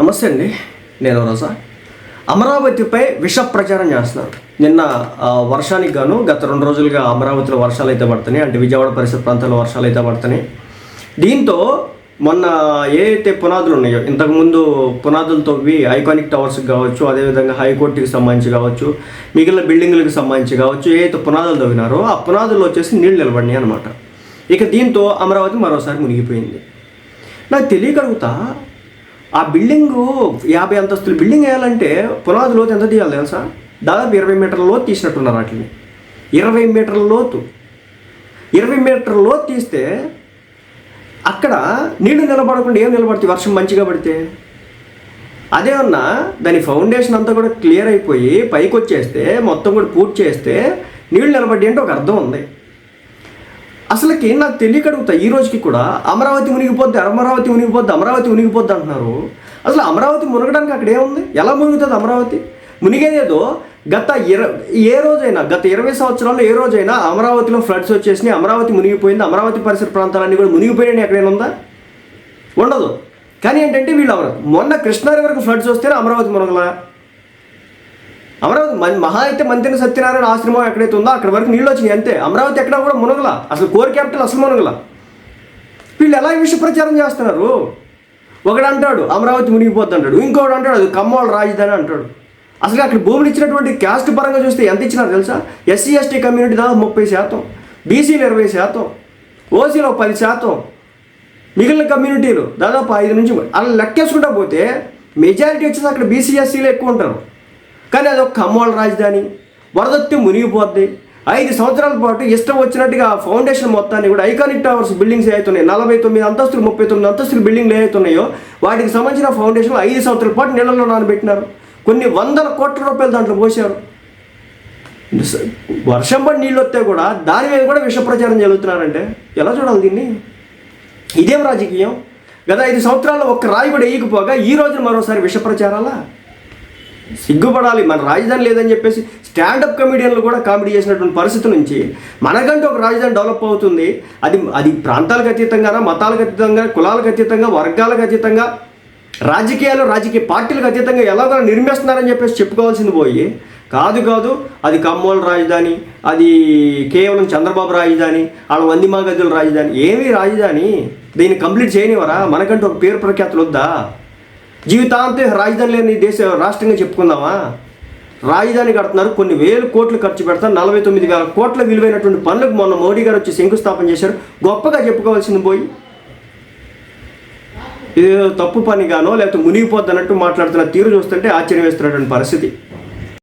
నమస్తే అండి. నేను రోజా. అమరావతిపై విష ప్రచారం చేస్తున్నారు. నిన్న వర్షానికి గాను గత రెండు రోజులుగా అమరావతిలో వర్షాలు అయితే పడుతున్నాయి. అంటే విజయవాడ పరిసర ప్రాంతాల్లో వర్షాలు అయితే పడుతున్నాయి. దీంతో మొన్న ఏ పునాదులు ఉన్నాయో ఇంతకుముందు పునాదులు తవ్వి ఐకానిక్ టవర్స్కి కావచ్చు అదేవిధంగా హైకోర్టుకి సంబంధించి కావచ్చు మిగిలిన బిల్డింగులకు సంబంధించి కావచ్చు ఏ పునాదులు తవ్వినారో ఆ పునాదులు వచ్చేసి నీళ్ళు నిలబడినాయి అనమాట ఇక దీంతో అమరావతి మరోసారి మునిగిపోయింది. నాకు తెలియగలుగుతా ఆ బిల్డింగు యాభై అంతస్తుల బిల్డింగ్ వేయాలంటే పునాది లోతు ఎంత తీయాలి తెలుసా? దాదాపు ఇరవై మీటర్ల లోతు తీసినట్టున్నారు వాటిని. ఇరవై మీటర్ల లోతు. ఇరవై మీటర్ల లోతు తీస్తే అక్కడ నీళ్ళు నిలబడకుండా ఏం నిలబడుతుంది వర్షం మంచిగా పడితే. అదేమన్నా దాని ఫౌండేషన్ అంతా కూడా క్లియర్ అయిపోయి పైకి వచ్చేస్తే మొత్తం కూడా పూర్తి చేస్తే నీళ్ళు నిలబడి అంటే ఒక అర్థం ఉంది. అసలుకి నాకు తెలియక అడుగుతా ఈ రోజుకి కూడా అమరావతి మునిగిపోద్ది అమరావతి మునిగిపోద్ది అమరావతి మునిగిపోద్ది అంటున్నారు. అసలు అమరావతి మునగడానికి అక్కడ ఏముంది? ఎలా మునుగుతుంది అమరావతి? మునిగేదేదో గత ఇర ఏ రోజైనా గత ఇరవై సంవత్సరాల్లో ఏ రోజైనా అమరావతిలో ఫ్లడ్స్ వచ్చేసినాయి అమరావతి మునిగిపోయింది అమరావతి పరిసర ప్రాంతాలన్నీ కూడా మునిగిపోయినాయి ఎక్కడైనా ఉందా? ఉండదు. కానీ ఏంటంటే వీళ్ళు అమరావతి మొన్న కృష్ణా రివర్కి ఫ్లడ్స్ వస్తేనే అమరావతి మునగలా. మహా అయితే మంత్రి సత్యనారాయణ ఆశ్రమం ఎక్కడైతే ఉందో అక్కడ వరకు నీళ్ళు వచ్చినాయి అంతే. అమరావతి ఎక్కడ కూడా మునగల. అసలు కోర్ క్యాపిటల్ అసలు మునగల. వీళ్ళు ఎలా విష ప్రచారం చేస్తున్నారు? ఒకడు అంటాడు అమరావతి మునిగిపోద్ది అంటాడు. ఇంకోడు అంటాడు అది కమ్మోళ్ళ రాజధాని అంటాడు. అసలు అక్కడ భూములు ఇచ్చినటువంటి క్యాస్ట్ పరంగా చూస్తే ఎంత ఇచ్చినారు తెలుసా? ఎస్సీ ఎస్టీ కమ్యూనిటీ దాదాపు ముప్పై శాతం. బీసీలు ఇరవై శాతం. ఓసీలో పది శాతం. మిగిలిన కమ్యూనిటీలు దాదాపు ఐదు నుంచి అలా లెక్కేసుకుంటా పోతే మెజారిటీ వచ్చేసి అక్కడ బీసీ ఎస్సీలు ఎక్కువ ఉంటారు. కానీ అది ఒక రాజధాని. వరదొత్తి మునిగిపోద్ది. ఐదు సంవత్సరాల పాటు ఇష్టం వచ్చినట్టుగా ఆ ఫౌండేషన్ మొత్తాన్ని కూడా ఐకానిక్ టవర్స్ బిల్డింగ్స్ ఏవైతున్నాయి నలభై తొమ్మిది అంతస్తులు ముప్పై తొమ్మిది అంతస్తులు బిల్డింగ్లు ఏవైతున్నాయో వాటికి సంబంధించిన ఫౌండేషన్ ఐదు సంవత్సరాల పాటు నీళ్ళలో నానబెట్టినారు. కొన్ని వందల కోట్ల రూపాయలు దాంట్లో పోసారు వర్షం పడి నీళ్ళు వస్తే కూడా దాని మీద కూడా విష ప్రచారం జరుగుతున్నారంటే ఎలా చూడాలి దీన్ని? ఇదేం రాజకీయం? గత ఐదు సంవత్సరాల్లో ఒక్క రాయి కూడా వేయకపోగా ఈ రోజున మరోసారి విష ప్రచారాలా సిగ్గుపడాలి. మన రాజధాని లేదని చెప్పేసి స్టాండప్ కమెడియన్లు కూడా కామెడీ చేసినటువంటి పరిస్థితి నుంచి మనకంటే ఒక రాజధాని డెవలప్ అవుతుంది. అది అది ప్రాంతాలకు అతీతంగా మతాలకు అతీతంగా కులాలకు అతీతంగా వర్గాలకు అతీతంగా రాజకీయాలు రాజకీయ పార్టీలకు అతీతంగా ఎలాగో నిర్మిస్తున్నారని చెప్పేసి చెప్పుకోవాల్సింది పోయి కాదు కాదు అది కమ్మోళ్ళ రాజధాని అది కేవలం చంద్రబాబు రాజధాని వాళ్ళ వంది గదుల రాజధాని ఏమి రాజధాని దీన్ని కంప్లీట్ చేయనివరా మనకంటూ ఒక పేరు ప్రఖ్యాతులు వద్దా? జీవితాంతం రాజధాని లేని దేశ రాష్ట్రంగా చెప్పుకుందామా? రాజధాని కడుతున్నారు కొన్ని వేలు కోట్లు ఖర్చు పెడతారు నలభై తొమ్మిది వేల కోట్ల విలువైనటువంటి పనులకు మొన్న మోడీ గారు వచ్చి శంకుస్థాపన చేశారు. గొప్పగా చెప్పుకోవాల్సింది పోయి. ఇది తప్పు పనిగానో లేకపోతే మునిగిపోద్దన్నట్టు మాట్లాడుతున్న తీరు చూస్తుంటే ఆశ్చర్యం వేస్తున్నటువంటి పరిస్థితి.